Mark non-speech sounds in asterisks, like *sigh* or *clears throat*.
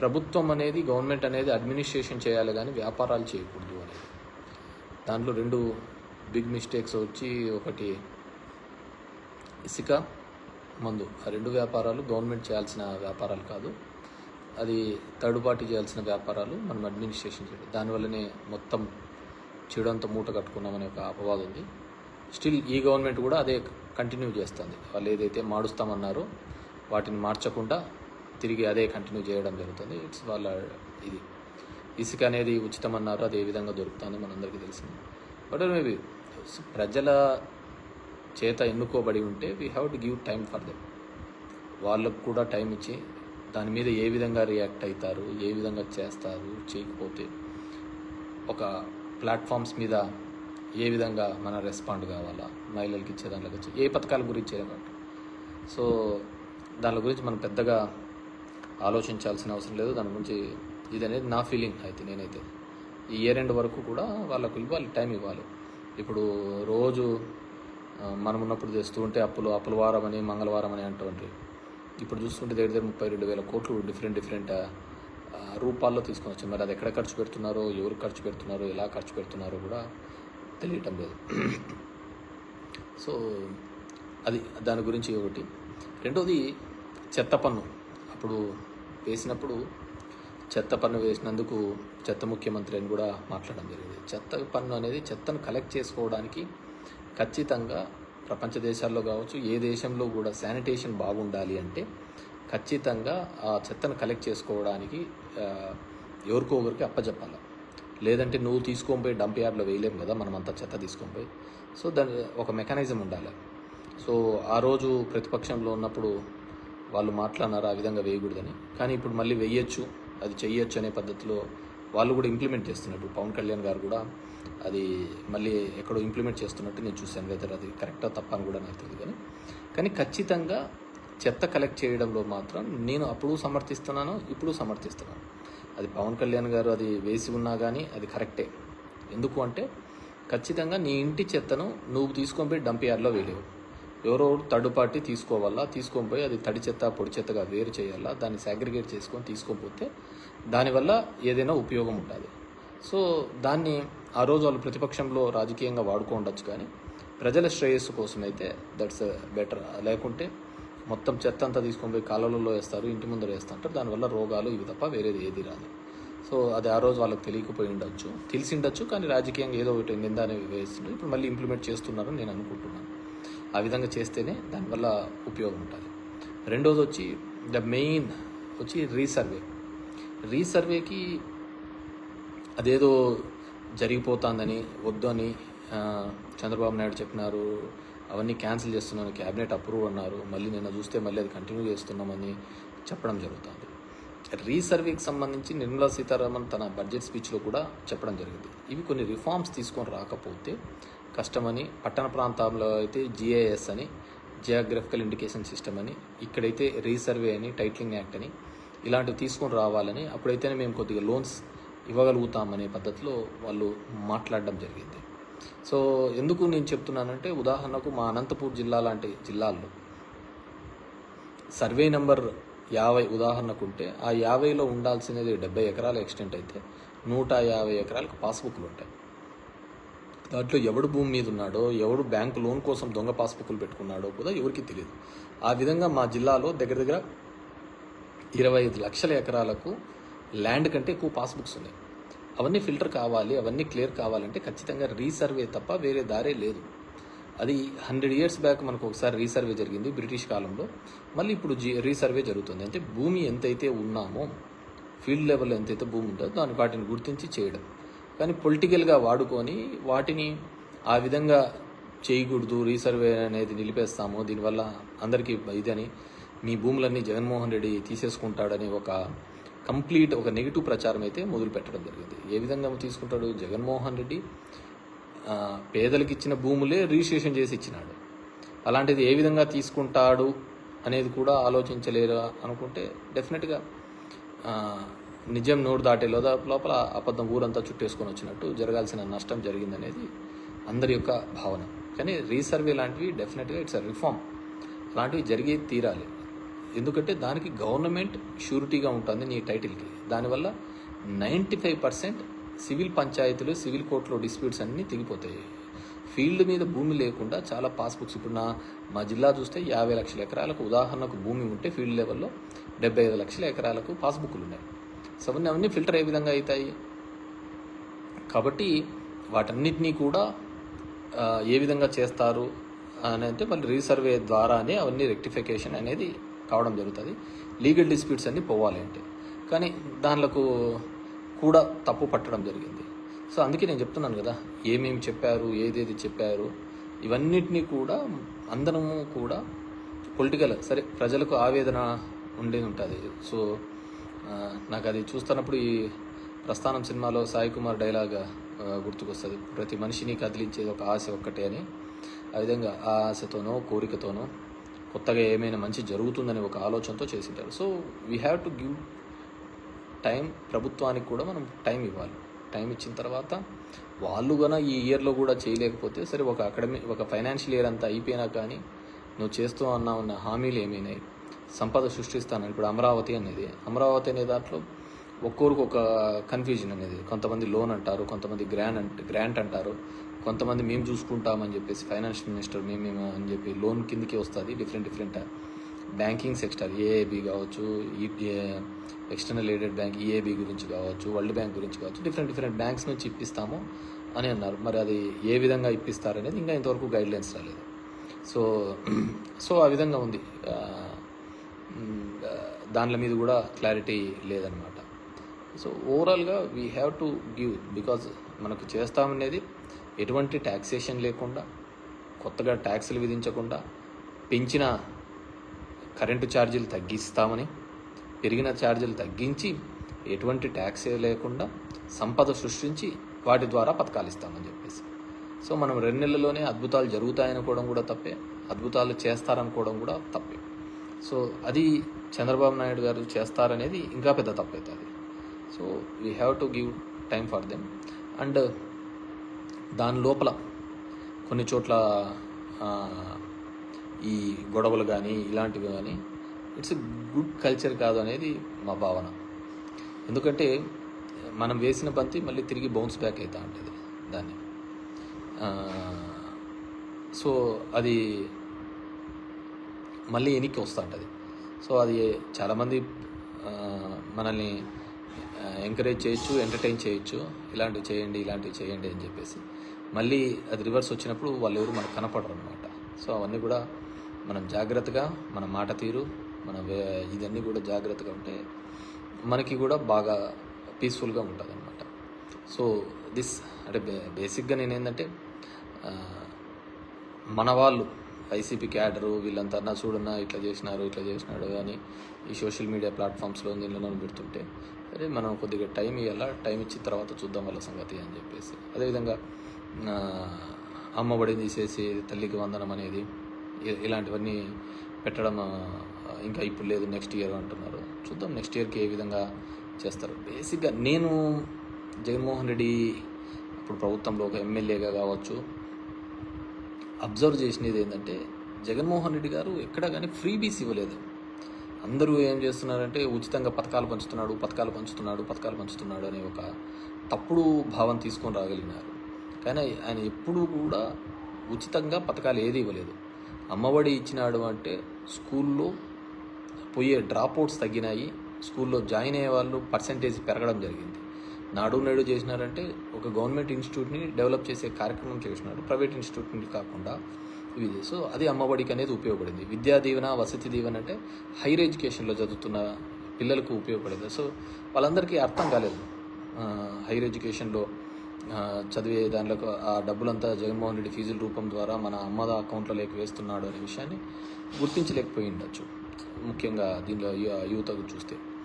ప్రభుత్వం అనేది గవర్నమెంట్ అనేది అడ్మినిస్ట్రేషన్ చేయాలి కానీ వ్యాపారాలు చేయకూడదు అనేది. దాంట్లో రెండు బిగ్ మిస్టేక్స్ వచ్చి ఒకటి ఇసుక మందు. ఆ రెండు వ్యాపారాలు గవర్నమెంట్ చేయాల్సిన వ్యాపారాలు కాదు. అది థర్డ్ పార్టీ చేయాల్సిన వ్యాపారాలు మనం అడ్మినిస్ట్రేషన్ చేయాలి. దానివల్లనే మొత్తం చెడంతా మూట కట్టుకున్నామనే ఒక అపవాదం ఉంది. స్టిల్ ఈ గవర్నమెంట్ కూడా అదే కంటిన్యూ చేస్తుంది. వాళ్ళు ఏదైతే మారుస్తామన్నారో వాటిని మార్చకుండా తిరిగి అదే కంటిన్యూ చేయడం జరుగుతుంది. ఇట్స్ వాళ్ళ ఇది. ఇసుక అనేది ఉచితం అన్నారు అది ఏ విధంగా దొరుకుతుంది మనందరికీ తెలిసింది బట్ మేబీ ప్రజల చేత ఎన్నుకోబడి ఉంటే we have to give time for them వాళ్ళకు కూడా టైం ఇచ్చి దాని మీద ఏ విధంగా రియాక్ట్ అవుతారు ఏ విధంగా చేస్తారు? చేయకపోతే ఒక ప్లాట్ఫామ్స్ మీద ఏ విధంగా మన రెస్పాండ్ కావాలా? మహిళలకి ఇచ్చే దాంట్లోకి వచ్చి ఏ పథకాల గురించి ఏమంటారు సో దాని గురించి మనం పెద్దగా ఆలోచించాల్సిన అవసరం లేదు. దాని గురించి ఇది అనేది నా ఫీలింగ్ అయితే నేనైతే. ఈ ఇయర్ ఎండ్ వరకు కూడా వాళ్ళకు ఇవ్వాలి టైం ఇవ్వాలి. ఇప్పుడు రోజు మనం ఉన్నప్పుడు తెస్తూ ఉంటే అప్పులు అప్పుల వారం అని మంగళవారం అని అంటూ ఇప్పుడు చూస్తుంటే దగ్గర దగ్గర ముప్పై రెండు వేల కోట్లు డిఫరెంట్ డిఫరెంట్ రూపాల్లో తీసుకొని వచ్చాం మరి అది ఎక్కడ ఖర్చు పెడుతున్నారో ఎవరు ఖర్చు పెడుతున్నారో ఎలా ఖర్చు పెడుతున్నారో కూడా తెలియటం లేదు. *clears throat* సో అది దాని గురించి ఒకటి. రెండోది చెత్త పన్ను. అప్పుడు వేసినప్పుడు చెత్త పన్ను వేసినందుకు చెత్త ముఖ్యమంత్రి అని కూడా మాట్లాడడం జరిగింది. చెత్త పన్ను అనేది చెత్తను కలెక్ట్ చేసుకోవడానికి ఖచ్చితంగా ప్రపంచ దేశాల్లో కావచ్చు ఏ దేశంలో కూడా శానిటేషన్ బాగుండాలి అంటే ఖచ్చితంగా ఆ చెత్తను కలెక్ట్ చేసుకోవడానికి ఎవరికో ఒకరికి అప్పచెప్పాలి లేదంటే నువ్వు తీసుకొని పోయి డంప్ యార్డ్లో వేయలేము కదా మనం అంతా చెత్త తీసుకొని పోయి. సో దాని ఒక మెకానిజం ఉండాలి. సో ఆ రోజు ప్రతిపక్షంలో ఉన్నప్పుడు వాళ్ళు మాట్లాడినారు ఆ విధంగా వేయకూడదని. కానీ ఇప్పుడు మళ్ళీ వేయొచ్చు అది చెయ్యొచ్చు అనే పద్ధతిలో వాళ్ళు కూడా ఇంప్లిమెంట్ చేస్తున్నారు పవన్ కళ్యాణ్ గారు కూడా అది మళ్ళీ ఎక్కడో ఇంప్లిమెంట్ చేస్తున్నట్టు నేను చూశాను వెదర్ అది కరెక్టా తప్ప అని కూడా నాకు తెలియదు కానీ. కానీ ఖచ్చితంగా చెత్త కలెక్ట్ చేయడంలో మాత్రం నేను అప్పుడు సమర్థిస్తున్నాను ఇప్పుడు సమర్థిస్తున్నాను. అది పవన్ కళ్యాణ్ గారు అది వేసి ఉన్నా కానీ అది కరెక్టే ఎందుకు అంటే ఖచ్చితంగా నీ ఇంటి చెత్తను నువ్వు తీసుకొని పోయి డంప్ యార్డ్లో వేయలేవు. ఎవరో థర్డ్ పార్టీ తీసుకోవాలా తీసుకొని పోయి అది తడి చెత్త పొడి చెత్తగా వేరు చేయాలా దాన్ని సాగ్రిగేట్ చేసుకొని తీసుకొని పోతే దానివల్ల ఏదైనా ఉపయోగం ఉంటుంది సో దాన్ని ఆ రోజు వాళ్ళు ప్రతిపక్షంలో రాజకీయంగా వాడుకోండొచ్చు కానీ ప్రజల శ్రేయస్సు కోసం అయితే దట్స్ బెటర్ లేకుంటే మొత్తం చెత్త అంతా తీసుకొని పోయి కాలువలలో వేస్తారు ఇంటి ముందర వేస్తుంటారు దానివల్ల రోగాలు ఇవి తప్ప వేరేది ఏది రాదు. సో అది ఆ రోజు వాళ్ళకి తెలియకపోయి ఉండొచ్చు తెలిసి ఉండొచ్చు కానీ రాజకీయంగా ఏదో ఒకటి నిందాన్ని అనేవి వేస్తుంటారు. ఇప్పుడు మళ్ళీ ఇంప్లిమెంట్ చేస్తున్నారని నేను అనుకుంటున్నాను. ఆ విధంగా చేస్తేనే దానివల్ల ఉపయోగం ఉంటుంది. రెండోది వచ్చి ద మెయిన్ వచ్చి రీసర్వే. రీసర్వేకి అదేదో జరిగిపోతుందని వద్దు అని చంద్రబాబు నాయుడు చెప్పినారు అవన్నీ క్యాన్సిల్ చేస్తున్నాను క్యాబినెట్ అప్రూవ్ అన్నారు మళ్ళీ నిన్న చూస్తే మళ్ళీ అది కంటిన్యూ చేస్తున్నామని చెప్పడం జరుగుతుంది. రీసర్వేకి సంబంధించి నిర్మలా సీతారామన్ తన బడ్జెట్ స్పీచ్లో కూడా చెప్పడం జరిగింది. ఇవి కొన్ని రిఫార్మ్స్ తీసుకొని రాకపోతే కష్టమని పట్టణ ప్రాంతంలో అయితే జిఐఎస్ అని జియోగ్రఫికల్ ఇండికేషన్ సిస్టమ్ అని ఇక్కడైతే రీసర్వే అని టైటిలింగ్ యాక్ట్ అని ఇలాంటివి తీసుకొని రావాలని అప్పుడైతేనే మేము కొద్దిగా లోన్స్ ఇవ్వగలుగుతామనే పద్ధతిలో వాళ్ళు మాట్లాడడం జరిగింది. సో ఎందుకు నేను చెప్తున్నానంటే ఉదాహరణకు మా అనంతపూర్ జిల్లా లాంటి జిల్లాల్లో సర్వే నెంబర్ యాభై ఉదాహరణకు ఉంటే ఆ యాభైలో ఉండాల్సినది డెబ్బై ఎకరాల ఎక్స్టెంట్ అయితే నూట యాభై ఎకరాలకు పాస్బుక్లు ఉంటాయి దాంట్లో ఎవడు భూమి మీద ఉన్నాడో ఎవడు బ్యాంకు లోన్ కోసం దొంగ పాస్బుక్లు పెట్టుకున్నాడో కూడా ఎవరికి తెలియదు ఆ విధంగా మా జిల్లాలో దగ్గర దగ్గర ఇరవై ఐదు లక్షల ఎకరాలకు ల్యాండ్ కంటే ఎక్కువ పాస్బుక్స్ ఉన్నాయి. అవన్నీ ఫిల్టర్ కావాలి అవన్నీ క్లియర్ కావాలంటే ఖచ్చితంగా రీసర్వే తప్ప వేరే దారే లేదు. అది హండ్రెడ్ ఇయర్స్ బ్యాక్ మనకు ఒకసారి రీసర్వే జరిగింది బ్రిటిష్ కాలంలో. మళ్ళీ ఇప్పుడు జీ రీసర్వే జరుగుతుంది. అంటే భూమి ఎంతైతే ఉన్నామో ఫీల్డ్ లెవెల్ ఎంతైతే భూమి ఉందో దాని వాటిని గుర్తించి చేయడం. కానీ పొలిటికల్గా వాడుకొని వాటిని ఆ విధంగా చేయకూడదు రీసర్వే అనేది నిలిపేస్తాము. దీనివల్ల అందరికీ ఇదని మీ భూములన్నీ జగన్మోహన్ రెడ్డి తీసేసుకుంటాడని ఒక కంప్లీట్ ఒక నెగిటివ్ ప్రచారం అయితే మొదలు పెట్టడం జరిగింది. ఏ విధంగా తీసుకుంటాడు? జగన్మోహన్ రెడ్డి పేదలకు ఇచ్చిన భూములే రిజిస్ట్రేషన్ చేసి ఇచ్చినాడు. అలాంటిది ఏ విధంగా తీసుకుంటాడు అనేది కూడా ఆలోచించలేరు అనుకుంటే డెఫినెట్గా నిజం నోరు దాటే లోద లోపల అబద్ధం ఊరంతా చుట్టేసుకొని వచ్చినట్టు జరగాల్సిన నష్టం జరిగిందనేది అందరి యొక్క భావన. కానీ రీసర్వే లాంటివి డెఫినెట్గా ఇట్స్ అ రిఫార్మ్. అలాంటివి జరిగి తీరాలి. ఎందుకంటే దానికి గవర్నమెంట్ షూరిటీగా ఉంటుంది నీ టైటిల్కి. దానివల్ల నైంటీ ఫైవ్ పర్సెంట్ సివిల్ పంచాయతీలు సివిల్ కోర్టులో డిస్ప్యూట్స్ అన్నీ తెగిపోతాయి ఫీల్డ్ మీద భూమి లేకుండా చాలా పాస్బుక్స్. ఇప్పుడు నా మా జిల్లా చూస్తే యాభై లక్షల ఎకరాలకు ఉదాహరణకు భూమి ఉంటే ఫీల్డ్ లెవెల్లో డెబ్బై ఐదు లక్షల ఎకరాలకు పాస్బుక్లు ఉన్నాయి సో అవన్నీ అవన్నీ ఫిల్టర్ ఏ విధంగా అవుతాయి. కాబట్టి వాటన్నిటినీ కూడా ఏ విధంగా చేస్తారు అని అంటే మళ్ళీ రీసర్వే ద్వారానే అవన్నీ రెక్టిఫికేషన్ అనేది కావడం జరుగుతుంది. లీగల్ డిస్ప్యూట్స్ అన్నీ పోవాలి అంటే. కానీ దానిలకు కూడా తప్పు పట్టడం జరిగింది. సో అందుకే నేను చెప్తున్నాను కదా ఏమేమి చెప్పారు ఏదేది చెప్పారు ఇవన్నిటినీ కూడా అందరము కూడా పొలిటికల్ సరే ప్రజలకు ఆవేదన ఉండేది ఉంటుంది. సో నాకు అది చూస్తున్నప్పుడు ఈ ప్రస్థానం సినిమాలో సాయి కుమార్ డైలాగ్ గుర్తుకొస్తుంది. ప్రతి మనిషిని కదిలించేది ఒక ఆశ ఒక్కటే అని. ఆ విధంగా ఆ ఆశతోనో కోరికతోనో కొత్తగా ఏమైనా మంచి జరుగుతుందనే ఒక ఆలోచనతో చేసింటారు. So we have to give time ప్రభుత్వానికి కూడా మనం టైం ఇవ్వాలి. టైం ఇచ్చిన తర్వాత వాళ్ళు కూడా ఈ ఇయర్లో కూడా చేయలేకపోతే సరే ఒక అకాడమీ ఒక ఫైనాన్షియల్ ఇయర్ అంతా అయిపోయినా కానీ నువ్వు చేస్తూ అన్నా ఉన్న హామీలు ఏమైనాయి? సంపద సృష్టిస్తాను. ఇప్పుడు అమరావతి అనేది. అమరావతి అనే దాంట్లో ఒక్కొరికి ఒక కన్ఫ్యూజన్ అనేది. కొంతమంది లోన్ అంటారు కొంతమంది గ్రాంట్ అంట గ్రాంట్ అంటారు. కొంతమంది మేము చూసుకుంటామని చెప్పేసి ఫైనాన్షియల్ మినిస్టర్ మేము మేము అని చెప్పి లోన్ కిందకి వస్తుంది. Different different banking sector AAB కావచ్చు ఈ ఎక్స్టర్నల్ ఎయిడెడ్ బ్యాంక్ ఈఏబి గురించి కావచ్చు వరల్డ్ బ్యాంక్ గురించి కావచ్చు డిఫరెంట్ డిఫరెంట్ బ్యాంక్స్ నుంచి ఇప్పిస్తాము అని అన్నారు. మరి అది ఏ విధంగా ఇప్పిస్తారనేది ఇంకా ఇంతవరకు గైడ్లైన్స్ రాలేదు. సో సో *clears throat* ఆ విధంగా ఉంది. Mm, uh, దానిల మీద కూడా క్లారిటీ లేదనమాట సో ఓవరాల్గా we have to give because మనకు చేస్తామనేది ఎటువంటి ట్యాక్సేషన్ లేకుండా కొత్తగా ట్యాక్సులు విధించకుండా పెంచిన కరెంటు ఛార్జీలు తగ్గిస్తామని పెరిగిన ఛార్జీలు తగ్గించి ఎటువంటి ట్యాక్స్ లేకుండా సంపద సృష్టించి వాటి ద్వారా పథకాలు ఇస్తామని చెప్పేసి. సో మనం రెండు నెలల్లోనే అద్భుతాలు జరుగుతాయనుకోవడం కూడా తప్పే అద్భుతాలు చేస్తారనుకోవడం కూడా తప్పే. సో అది చంద్రబాబు నాయుడు గారు చేస్తారనేది ఇంకా పెద్ద తప్పవుతుంది so we have to give time for them and దాని లోపల కొన్ని చోట్ల ఈ గొడవలు కానీ ఇలాంటివి కానీ ఇట్స్ గుడ్ కల్చర్ కాదు అనేది మా భావన. ఎందుకంటే మనం వేసిన బంతి మళ్ళీ తిరిగి బౌన్స్ బ్యాక్ అవుతూ ఉంటుంది దాన్ని. సో అది మళ్ళీ వెనక్కి వస్తూ ఉంటుంది సో అది చాలామంది మనల్ని ఎంకరేజ్ చేయొచ్చు ఎంటర్టైన్ చేయొచ్చు. ఇలాంటివి చేయండి ఇలాంటివి చేయండి అని చెప్పేసి. మళ్ళీ అది రివర్స్ వచ్చినప్పుడు వాళ్ళు ఎవరు మనకు కనపడరు అనమాట సో అవన్నీ కూడా మనం జాగ్రత్తగా మన మాట తీరు మన వే- ఇదన్నీ కూడా జాగ్రత్తగా ఉంటే మనకి కూడా బాగా పీస్ఫుల్గా ఉంటుంది అనమాట సో దిస్ అంటే బేసిక్గా నేను ఏంటంటే మన వాళ్ళు వైసీపీ క్యాడరు వీళ్ళంతా నా చూడన్నా ఇట్లా చేసినారు ఇట్లా చేసినాడు అని ఈ సోషల్ మీడియా ప్లాట్ఫామ్స్లో దీనిలో పెడుతుంటే సరే మనం కొద్దిగా టైం ఇవ్వాలా టైం ఇచ్చిన తర్వాత చూద్దాం వాళ్ళ సంగతి అని చెప్పేసి. అదేవిధంగా ఆ, అమ్మఒడి తీసేసి తల్లికి వందనం అనేది ఇలాంటివన్నీ పెట్టడం ఇంకా ఇప్పుడు లేదు నెక్స్ట్ ఇయర్ అంటున్నారు. చూద్దాం నెక్స్ట్ ఇయర్కి ఏ విధంగా చేస్తారు. బేసిక్గా నేను జగన్మోహన్ రెడ్డి ఇప్పుడు ప్రభుత్వంలో ఒక ఎమ్మెల్యేగా కావచ్చు అబ్జర్వ్ చేసినది ఏంటంటే జగన్మోహన్ రెడ్డి గారు ఎక్కడా కానీ ఫ్రీబీస్ ఇవ్వలేదు. అందరూ ఏం చేస్తున్నారంటే ఉచితంగా పథకాలు పంచుతున్నాడు పథకాలు పంచుతున్నాడు పథకాలు పంచుతున్నాడు అనే ఒక తప్పుడు భావం తీసుకొని రాగలిగినారు. కానీ ఆయన ఎప్పుడూ కూడా ఉచితంగా పథకాలు ఏది ఇవ్వలేదు. అమ్మఒడి ఇచ్చినాడు అంటే స్కూల్లో పోయే డ్రాప్ అవుట్స్ తగ్గినాయి స్కూల్లో జాయిన్ అయ్యే వాళ్ళు పర్సంటేజ్ పెరగడం జరిగింది. నాడు నేడు చేసినారంటే ఒక గవర్నమెంట్ ఇన్స్టిట్యూట్ని డెవలప్ చేసే కార్యక్రమం చేసినాడు ప్రైవేట్ ఇన్స్టిట్యూట్ని కాకుండా ఇది సో అది అమ్మఒడికి అనేది ఉపయోగపడింది. విద్యా దీవెన వసతి దీవెన అంటే హైయర్ ఎడ్యుకేషన్లో చదువుతున్న పిల్లలకు ఉపయోగపడేది. సో వాళ్ళందరికీ అర్థం కాలేదు. హైయర్ ఎడ్యుకేషన్లో చదివే దాంట్లో ఆ డబ్బులంతా జగన్మోహన్ రెడ్డి ఫీజుల రూపం ద్వారా మన అమ్మద అకౌంట్లోకి వేస్తున్నాడు అనే విషయాన్ని గుర్తించలేకపోయి ఉండొచ్చు ముఖ్యంగా దీనిలో యువతకు చూస్తే.